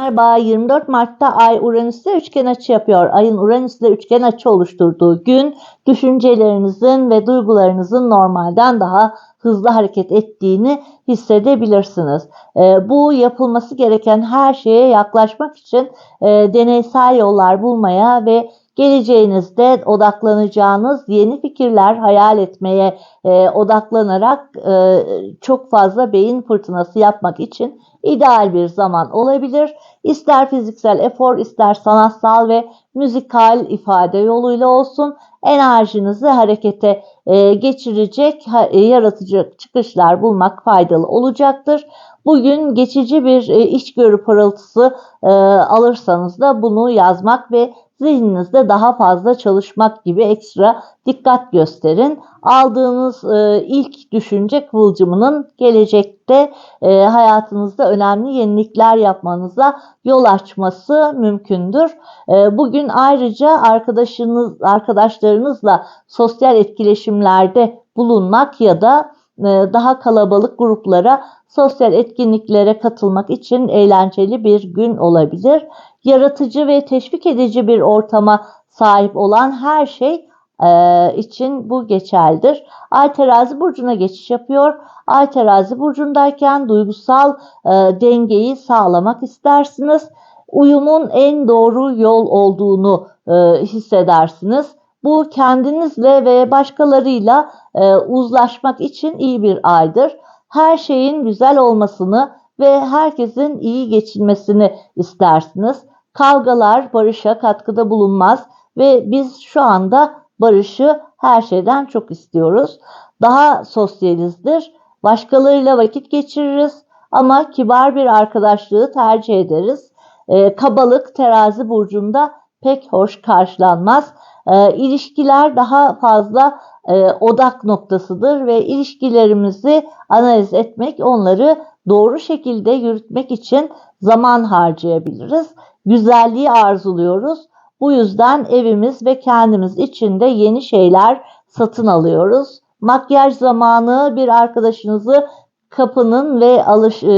Merhaba 24 Mart'ta Ay Uranüs'te üçgen açı yapıyor. Ayın Uranüs'te üçgen açı oluşturduğu gün düşüncelerinizin ve duygularınızın normalden daha hızlı hareket ettiğini hissedebilirsiniz. Ee, bu yapılması gereken her şeye yaklaşmak için e, deneysel yollar bulmaya ve geleceğinizde odaklanacağınız yeni fikirler hayal etmeye e, odaklanarak e, çok fazla beyin fırtınası yapmak için ideal bir zaman olabilir. İster fiziksel efor, ister sanatsal ve müzikal ifade yoluyla olsun enerjinizi harekete e, geçirecek, e, yaratıcı çıkışlar bulmak faydalı olacaktır. Bugün geçici bir e, içgörü parıltısı e, alırsanız da bunu yazmak ve zihninizde daha fazla çalışmak gibi ekstra dikkat gösterin. Aldığınız e, ilk düşünce kıvılcımının gelecekte e, hayatınızda önemli yenilikler yapmanıza yol açması mümkündür. E, bugün ayrıca arkadaşınız arkadaşlarınızla sosyal etkileşimlerde bulunmak ya da daha kalabalık gruplara sosyal etkinliklere katılmak için eğlenceli bir gün olabilir. Yaratıcı ve teşvik edici bir ortama sahip olan her şey e, için bu geçerlidir. Ay terazi burcuna geçiş yapıyor. Ay terazi burcundayken duygusal e, dengeyi sağlamak istersiniz. Uyumun en doğru yol olduğunu e, hissedersiniz. Bu kendinizle ve başkalarıyla e, uzlaşmak için iyi bir aydır. Her şeyin güzel olmasını ve herkesin iyi geçinmesini istersiniz. Kavgalar barışa katkıda bulunmaz ve biz şu anda barışı her şeyden çok istiyoruz. Daha sosyalizdir. Başkalarıyla vakit geçiririz ama kibar bir arkadaşlığı tercih ederiz. E, kabalık terazi burcunda pek hoş karşılanmaz. E, ilişkiler daha fazla e, odak noktasıdır ve ilişkilerimizi analiz etmek, onları doğru şekilde yürütmek için zaman harcayabiliriz. Güzelliği arzuluyoruz. Bu yüzden evimiz ve kendimiz için de yeni şeyler satın alıyoruz. Makyaj zamanı bir arkadaşınızı kapının ve alış e,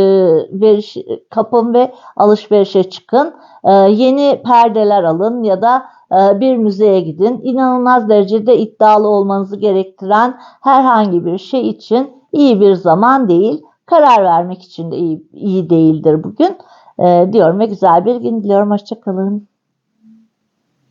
veriş kapın ve alışverişe çıkın. E, yeni perdeler alın ya da bir müzeye gidin. İnanılmaz derecede iddialı olmanızı gerektiren herhangi bir şey için iyi bir zaman değil. Karar vermek için de iyi, iyi değildir bugün. E, diyorum ve güzel bir gün diliyorum. Hoşçakalın.